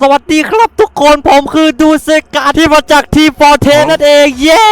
สวัสดีครับ คนผมคือดูเซกาที่มาจากทีฟอร์เทนั่นเองเย้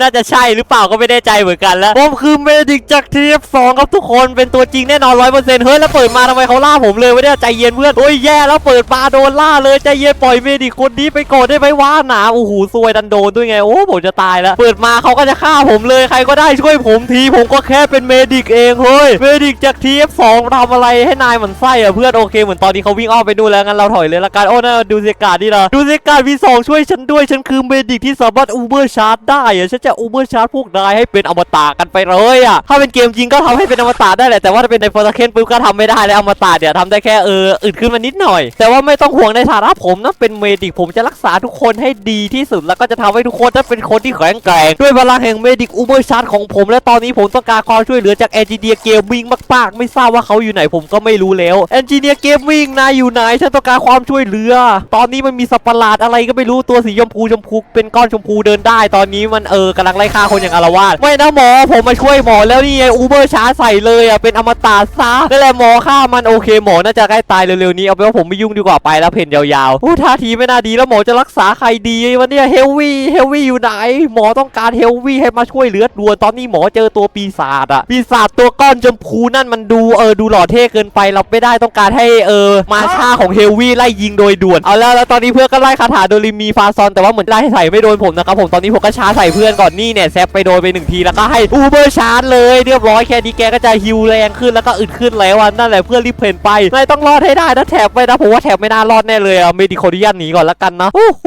น่าจะใช่หรือเปล่าก็ไม่แน่ใจเหมือนกันแล้วผมคือเมดิกจากทีฟสองครับทุกคนเป็นตัวจริงแน่นอนร้อยเปอร์เซ็นต์เฮ้ยแล้วเปิดมาทำไมเขาล่าผมเลยไม่ได้ใจเย็นเพื่อนโอ้ยแย่แล้วเปิดมาโดนล่าเลยใจเย็นปล่อยเมดิกคนนี้ไปก่อนได้ไหมวะหนาโอ้โหซวยดันโดนด้วยไงโอ้ผมจะตายแล้ว เปิดมาเขาก็จะฆ่าผมเลยใครก็ได้ช่วยผมทีผมก็แค่เป็นเมดิกเองเฮ้ยเมดิกจากทีฟสองทำอะไรให้นายเหมือนไส้อะเพื่อนโอเคเหมือนตอนนี้เขาวิ่งอ้อมไปนู่นแล้วงั้นเราถอยเลยละกันโอ้น่าดูเซกาดีนะดูเซกาวีสองช่วยฉันด้วยฉันคือเมดิกที่สามารถอูเบอร์ชาร์จได้อะฉันจะอูเบอร์ชาร์จพวกนายให้เป็นอมตะกันไปเลยอะถ้าเป็นเกมจริงก็ทำให้เป็นอมตะได้แหละแต่ว่าถ้าเป็นในฟอร์เคนปุ๊บก็ทำไม่ได้แล้วอมตะเนี่ยทำได้แค่เอออึดขึ้นมานิดหน่อย แต่ว่าไม่ต้องห่วงในฐานะผมนะเป็นเมดิกผมจะรักษาทุกคนให้ดีที่สุดแล้วก็จะทำให้ทุกคนนั้นเป็นคนที่แข็งแกร่งด้วยพลังแห่งเมดิกอูเบอร์ชาร์จของผมและตอนนี้ผมต้องการความช่วยเหลือจากเอนจิเนียร์เกมมิ่งมากๆ ไม่ทราบว่าเขาอยู่ไหนผมก็ไม่รู้แล้วเอนจิเนียร์เกมมิ่งนายอยู่ไหนฉันต้องการความช่วยเหลือ ตอนนี้มันมีสัตว์ปะหลาดอะไรก็ไม่รู้ตัวสีชมพูชมพูเป็นก้อนชมพูเดินได้ ตอนนี้มันเออกำลังไล่ฆ่าคนอย่างอารวาสไม่นะหมอผมมาช่วยหมอแล้วนี่ไงอูเบอร์ช้าใส่เลยอะเป็นอมตะซะนั่นแหละหมอฆ่ามันโอเคหมอน่าจะใกล้ตายเร็วๆนี้เอาเป็นว่าผมไม่ยุ่งดีกว่าไปแล้วเพนยาวๆโอ้ท่าทีไม่น่าดีแล้วหมอจะรักษาใครดีวันนี้เฮลวี่เฮลวี่อยู่ไหน หมอต้องการเฮลวี่ให้มาช่วยเหลือด่วนตอนนี้หมอเจอตัวปีศาจอะปีศาจตัวก้อนชมพูนั่นมันดูเออดูหล่อเท่เกินไปเราไม่ได้ต้องการให้เออมาชาของเฮลวี่ไล่ยิงโดยด่วนเอาแล้วแล้วตอนนี้เพื่อนก็ไล่คาถาโดริมีฟาซอนแต่ว่าเหมือนไล่ใส่ไม่โดนผมนะครับผมตอนนี้ผมก็ชาร์จใส่เพื่อนก่อนนี่เนี่ยแซฟไปโดนไปหนึ่งทีแล้วก็ให้อูเบอร์ชาร์จเลยเรียบร้อยแค่นี้แกก็จะฮิวแรงขึ้นแล้วก็อึดขึ้นแล้วนั่นแหละเพื่อนรีบเพนไปนายต้องรอดให้ได้นะแถบไปนะผมว่าแถบไม่น่ารอดแน่เลยอะเมดิโคดิยันหนีก่อนละกันนะโอ้โห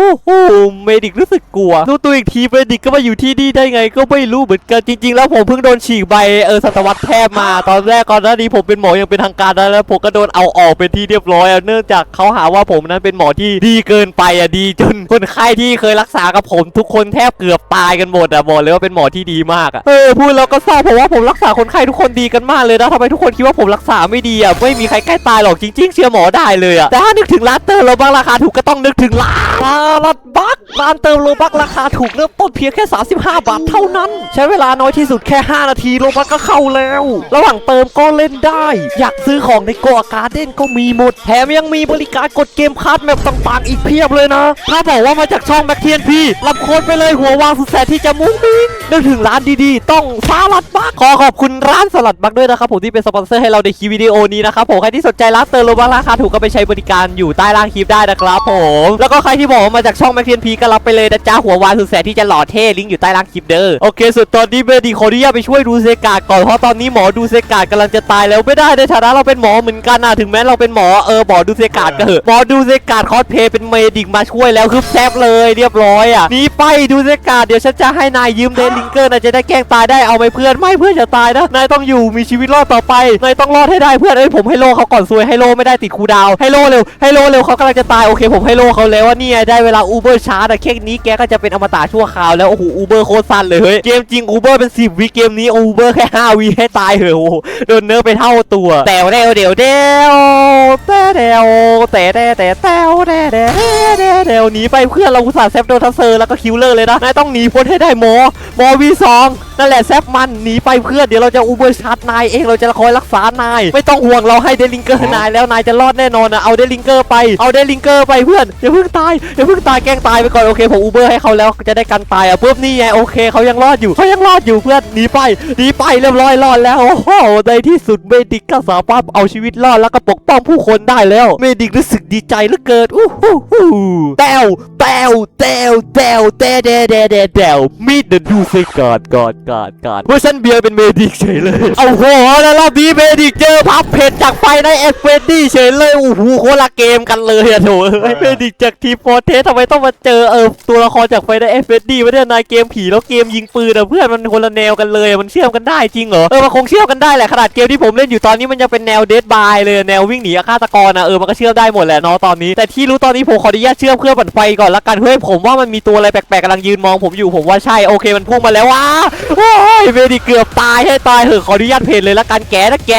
เมดิกรู้สึกกลัวดูตัวอีกทีเมดิกก็มาอยู่ที่นี่ได้ไงก็ไม่รู้เหมือนกันจริง ๆ แล้วผมเพิ่งโดนฉีกใบเออสัตวรรษแพทย์มาตอนแรกก่อนหน้านี้ผมเป็นหมอยังเป็นทางการนะแล้วผมก็โดนเอาออกเป็นที่เรียบร้อยเนื่องจากเขาหาว่าผมนั้นเป็นหมอที่ดีเกินไปอะดีจนคนไข้ที่เคยรักษากับผมทุกคนแทบเกือบตายกันหมดอะบอกเลยว่าเป็นหมอที่ดีมากอะเออพูดแล้วก็เศร้าเพราะว่าผมรักษาคนไข้ทุกคนดีกันมากเลยนะทำไมทุกคนคิดว่าผมรักษาไม่ดีอะไม่มีใครใกล้ตายหรอกจริง ๆ เชื่อหมอได้เลยอะแต่ถ้านึกถึงร้านเติมโลบักราคาถูกก็ต้องนึกถึงร้านร้านบัก ร้านเติมโลบักราคาถูกเริ่มต้นเพียงแค่ 35 บาทเท่านั้น ใช้เวลาน้อยที่สุดแค่ 5 นาทีโลบักก็เข้าแล้ว ระหว่างเติมก็เล่นได้ อยากซื้อของในกอการ์เด้นก็มีหมด แถมยังมีบริการกดเกมคัสแมปต่างๆ อีกเพียบเลยนะ ถ้าบอกว่ามาจากช่องแบ็คเทียนพี่รับโค้ดไปเลยหัววางสุดแสนที่จะมุ้งมิ้งนึกถึงร้านดีๆ ต้องสลัดบักขอขอบคุณร้านสลัดบักด้วยนะครับผมที่เป็นสปอนเซอร์ให้เราในคลิปวิดีโอนี้นะครับผมใครที่สนใจร้านเติมโลบักราคาถูกก็ไปใช้บริการอยู่ใต้ล่างคลิปได้นะครับผมแล้วก็ใครที่บอกว่ามาจากช่องแบ็คเทียนพีกรับไปเลยนะจ๊ะหัววางสุดแสนที่จะหล่อเท่ลิงก์อยู่ใต้ล่างคลิปเด้อโอเคสุดตอนนี้เบดีขออนุญาตไปช่วยดูเซกาดก่อนเพราะตอนนี้หมอดูเซกาดกำลังจะตายแล้วไม่ได้ในฐานะเราเป็นหมอเหมือนกันนะถึงแม้เราเป็นหมอเออหมอดูเซกาดก็เหอะหมอดูเซกาดคอสเพย์เป็นเมดิกมาช่วยแล้วคือแซบเลยเรียบร้อยอะหนีไปดูเซกาดเดี๋ยวฉันจะให้นายยืมเดลิงเกอร์นายจะได้แกล้งตายได้เอาไหมเพื่อนไม่เพื่อนจะตายนะนายต้องอยู่มีชีวิตรอดต่อไปนายต้องรอดให้ได้เพื่อนเอ้ยผมให้โลเขาก่อนซวยให้โลไม่ได้ติดคูลดาวน์ให้โลเร็วให้โลเร็วเขากำลังจะตายโอเค ผมให้โลเขาแล้วว่านี่ไงได้เวลาอูเบอร์ชาร์จแต่เค่นี้แกก็จะเป็นอมตะชั่วคราวแล้วโอ้โหอูเบอร์โคตรสั้นเลยเฮ้ยเกมจริงอูเบอร์เป็น 10วิเกมนี้อูเบอร์แค่5วิให้ตายเหอะโอ้โดนเนื้อไปเท่าตัวแต่เร็วเดี๋ยวเดียวแต่เดียวแต่แต่แต่แต่แต่แต่เดี๋ยวหนีไปเพื่อนเราอุตส่าห์เซฟโดนทัสเซอร์แล้วก็คิวเลอร์เลยนะนายต้องหนีพ้นให้ได้หมอหมอวีสอง นั่นแหละแซฟมันหนีไปเพื่อนเดี๋ยวเราจะอูเบอร์ชาร์จนายเองเราจะคอยรักษานาย ไม่ต้องห่วงเราให้เดลิงเกอร์นายแล้วนายจะรอดแน่นอนนะเอาเดลิงเกอร์ไปเอาเดลิงเกอร์ไปเพื่อนอย่าเพิ่งตายอย่าเพิ่งตายแกล้งตายไปก่อนโอเคผมอูเบอร์ให้เขาแล้วจะได้กันตายอะปุ๊บนี่ไงโอเคเขายังรอดอยู่เขายังรอดอยู่เพื่อนหนีไปหนีไปเรียบร้อยรอดแล้วโอ้โหในที่สุดเมดิกก็สามารถเอาชีวิตรอดแล้วก็ปกป้องผู้คนได้แล้วเมดิกรู้สึกดีใจเหลือเกินอู้หูหูแต้วแต้วแต้วแต้วแต้แดแดแดแต้วมีดเดินดูสิกอดกอดกอดกอดเวอร์ชันเบียร์เป็นเมดิกเฉยเลย เอาโหแล้วรอบนี้เมดิกเจอพับเพจจากไฟในเอฟเฟนดี้เฉยเลยโอ้โหโคตรละเกมกันเลยอะโถเอ้ยเมดิกจากทีโฟเทสทำไมต้องมาเจอเออตัวละครจากไฟในเอฟเฟนดี้ไม่ได้นายเกมผีแล้วเกมยิงปืนอะเพื่อนมันคนละแนวกันเลยอะมันเชื่อมกันได้จริงเหรอเออมันคงเชื่อมกันได้แหละขนาดเกมที่ผมเล่นอยู่ตอนนี้มันยังเป็นแนวเดดบายเลยแนววิ่งหนีฆาตกรนะเออมันก็เชื่อมได้หมดแหละเนาะตอนนี้ แต่ที่รู้ตอนนี้ผมขออนุญาตเชื่อมเครื่องปั่นไฟก่อนละกันเฮ้ยผมว่ามันมีตัวอะไรแปลกๆกำลังยืนมองผมอยู่ผมว่าใช่โอเคมันพุ่งมาแล้วว้าโอ้ยเมดิกเกือบตายให้ตายเหอะขออนุญาตเพจเลยละกันแกนะแก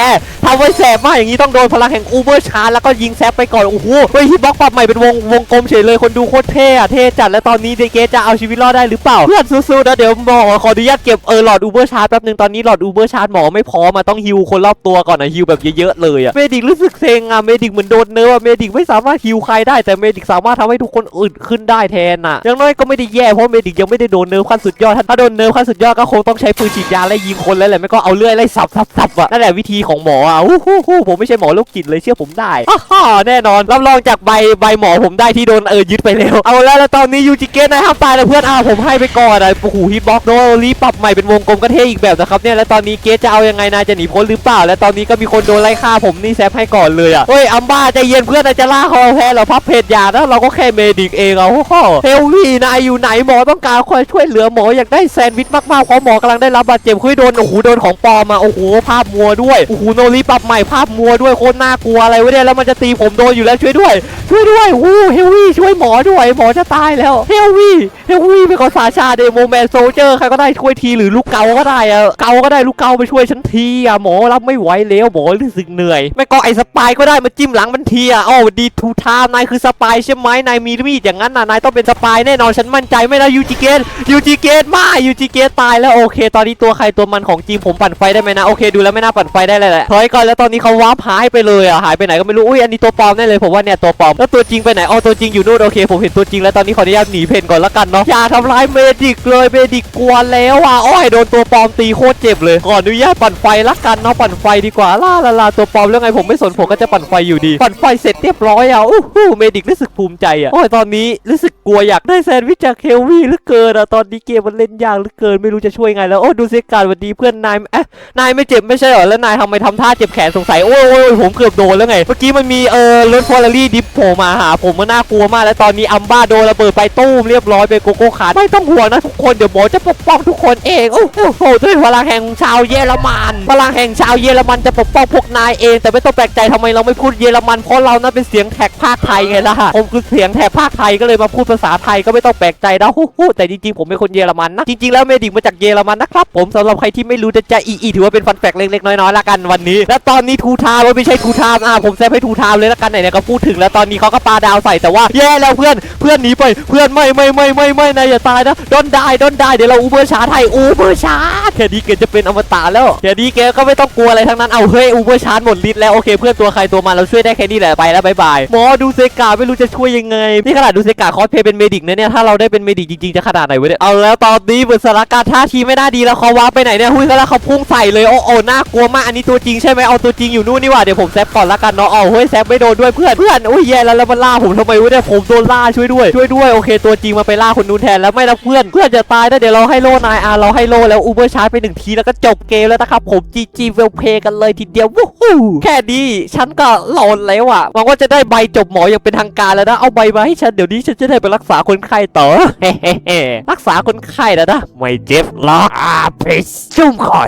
ทำไว้แสบมากอย่างนี้ต้องโดนพลังแห่งอูเบอร์ชาร์แล้วก็ยิงแซฟไปก่อนโอ้โหเฮ้ยฮิตบ็อกปรับใหม่เป็นวงวงกลมเฉยเลยคนดูโคตรเท่อะเท่จัดแล้วตอนนี้เดเกจะเอาชีวิตรอดได้หรือเปล่าเพื่อนสู้ๆนะเดี๋ยวหมอขออนุญาตเก็บเออหลอดอูเบอร์ชาร์แป๊บนึงตอนนี้หลอดอูเบอร์ชาร์หมอไม่พอมาต้องฮิวคนรอบตัวก่อนนะฮิวแบบเยอะๆเลยอะเมดิกรู้สึกเซ็งอะเมดิกเหมือนโดนเนื้ออะเมดิกไม่สามารถฮิวใครได้แต่เมดิกสามารถทำให้ทุกคนอื่นขึ้นได้แทนอะอย่างน้อยก็ไม่ได้แย่เพราะเมดิกยังไม่ได้โดนเนื้อขั้นสุดยอดถ้าถ้าโดนเนื้อขั้นสุดยอดก็คงต้องใช้ปืนฉีดยาไล่ยิงคนแล้วแหละไม่ก็เอาเลื่อยไล่สับสับสับอะนั่นแหละวิธีของหมออะอู้หูหูผมไม่ใช่หมอโรคจิตเลยเชื่อผมได้ฮ่าแน่นอนรับรองจากใบใบหมอผมได้ที่โดนเออยึดไปแล้วเอาแล้วแล้วตอนนี้ยูจิเกะนายห้ามตายนะเพื่อนอ้าวผมให้ไปก่อนอะโอ้โหฮิตบ็อกโดรีปรับใหม่เป็นวงกลมก็เท่อีกแบบนะครับเนี่ยแล้วตอนนี้เกะจะเอายังไงนายจะหนีพ้นหรือเปล่า และตอนนี้ก็มีคนโดนไล่ฆ่าผมนี่แซฟให้ก่อนเลยอะเฮ้ยอัมบ้าใจเย็นเพื่อนนายจะล่าคอแพ้เรอพับเพจยานะเราก็แค่เมดิกเองอะโอ้โหเฮลวี่นายอยู่ไหนหมอต้องการคอยช่วยเหลือหมออยากได้แซนด์วิชมากๆเพราะหมอกำลังได้รับบาดเจ็บคุยโดนโอ้โหโดนของปลอมมาโอ้โหภาพมัวด้วยโอ้โหโนรีปรับใหม่ภาพมัวด้วยโคตรน่ากลัวอะไรวะเนี่ยแล้วมันจะตีผมโดนอยู่แล้วช่วยด้วย ช่วยด้วยโอ้เฮลวี่ช่วยหมอด้วยหมอจะตายแล้วเฮลวี่เฮลวี่เป็นของสาชาเดโมแมนโซเจอร์ใครก็ได้ช่วยทีหรือลูกเกาก็ได้อะเกาก็ได้ลูกเกาไปช่วยฉันทีอะหมอรับไม่ไหวแล้วหมอรู้สึกเหนื่อยไม่ก็ไอสปายก็ได้มาจิ้มหลังมันทีอะอ้ดีทูไทม์นายคือสปายใช่ไหมนายมีมีดอย่างนั้นน่ะนายต้องเป็นสปายแน่นอนฉันมั่นใจไม่ได้ยูจิเกตยูจิเกตมายูจิเกตตายแล้วโอเค ตอนนี้ตัวใครตัวมันของจริงผมปั่นไฟได้ไหมนะโอเคดูแล้วไม่น่าปั่นไฟได้เลยแหละถอยก่อนแล้วตอนนี้เขาวาร์ปหายไปเลยอะหายไปไหนก็ไม่รู้อุ้ยอันนี้ตัวปลอมแน่เลยผมว่าเนี่ยตัวปลอมแล้วตัวจริงไปไหนอ๋อตัวจริงอยู่นู่นโอเคผมเห็นตัวจริงแล้วตอนนี้ขออนุญาตหนีเพนก่อนละกันเนาะอย่าทำร้ายเมดิกเลยเมดิกกลัวแล้วอะอ้อยโดนตัวปลอมตีโคตรเจ็บเลยขออนุญาตปั่นไฟละกันเนาะปั่นไฟดีกว่าล่าลาลาตัวปลอมแล้วไงผมไม่สนผมก็จะปั่นไฟอยู่ดี ปั่นไฟเสร็จเรียบร้อยอะอู้หูเมดิกรู้สึกภูมิใจอะโอ้ยตอนนี้รู้สึกกลัวอยากได้แซนด์วิชจากเคลวี่หลือเกินอะตอนนี้เกมมันเล่นยากหลือเกินไม่รู้จะช่วยไงแล้วโอ้ดูเซการวันดีเพื่อนนายเอ๊ะนายไม่เจ็บไม่ใช่เหรอแล้วนายทำไมทำท่าเจ็บแขนสงสัยโอ้ยโอ้ยผมเกือบโดนแล้วไง เมื่อกี้มันมีเออรถฟอร์รี่ดิฟโผล่มาหาผมมันน่ากลัวมาก แล้วตอนนี้อัมบ้าโดนระเบิดไปตู้มเรียบร้อยไปโกโก้ขาดไม่ต้องห่วงนะทุกคนเดี๋ยวหมอจะปกป้องทุกคนเองโอ้โหด้วยพลังแห่งชาวเยอรมันพลังแห่งชาวเยอรมันจะปกป้องพวกนายเอง แต่ไม่ต้องแปลกใจทำไมเราไม่พูดเยอรมันเพราะเรานั้นเป็นเสียงแท็กภาคไทยไงล่ะผมคือเสียงแท็กภาคไทยก็เลยมาพูดภาษาไทยก็ไม่ต้องแปลกใจนะฮู้ฮู้แต่จริงๆผมเป็นคนเยอรมันนะจริงๆแล้วเมดิกมาจากเยอรมันนะครับผมสำหรับใครที่ไม่รู้จะจะอีอีถือว่าเป็นฟันแฟกเล็กๆน้อยๆละกันวันนี้ และตอนนี้ทูทามไม่ใช่ทูทามอะผมแซฟให้ทูทามเลยละกันไหนๆก็พูดถึงแล้วตอนนี้เขาก็ปาดาวใส่แต่ว่าแย่แล้วเพื่อนเพื่อนหนีไปเพื่อนไม่ไม่ไม่ไม่ไม่นายอย่าตายนะดอนได้ดอนได้เดี๋ยวเราอูเบอร์ชาร์จให้อูเบอร์ชาแค่นี้เกจะเป็นอมตะแล้วแค่นี้แกก็ไม่ต้องกลัวอะไรทั้งนั้นเอาเฮ้ยอูเบอร์ชาหมดฤทธิ์แล้วโอเคเพื่อนตัวใครตัวมันเราช่วยได้แค่นี้แหละไปแล้วบายบายหมอดูเซกาไม่รู้จะช่วยยังไงนี่ขนาดดูเซกาคอสเพย์เป็นเมดิกนะเนี่ยถ้าเราได้เป็นเมดิกจริงๆจะขนาดไหนวะเนี่ยเอาแล้วตอนนี้เหมือนสถานการณ์ท่าทีไม่น่าดีแล้วเขาว้าไปไหนเนี่ยหุ้ยแล้วเขาพุ่งใส่เลยโอ้โอ้น่ากลัวมากอันนี้ตัวจริงใช่ไหมเอาตัวจริงอยู่นู่นนี่หว่าเดี๋ยวผมแซฟก่อนละกันเนาะเอาเฮ้ยแซฟไม่โดนด้วยเพื่อนเพื่อนอุ้ยแย่แล้วแล้วมันล่าผมทำไมวะเนี่ยผมโดนล่าช่วยด้วยช่วยด้วยโอเค ตัวจริงมาไปล่าคนนู้นแทนแล้วไม่นะเพื่อนเพื่อนจะตายนะเดี๋ยวเราให้โล่นายอาเราให้โล่แล้วอูเบอร์ชาร์จไปหนึ่งทีแล้วก็จบเกมแล้วนะครับผมจีจีเวลเพย์กันเลยทีเดียววู้ฮู้แค่นี้ฉันก็หลอนแล้วอะหวังว่าจะได้ใบจบหมออย่างเป็นทางการแล้วนะเอาใบมาให้ฉันเดี๋ยวนี้ฉันจะได้ไปรักษาคนไข้ต่อรักษาคนไข้แล้วนะไม่เจ็บหรอกอาเพชชุ่มคอ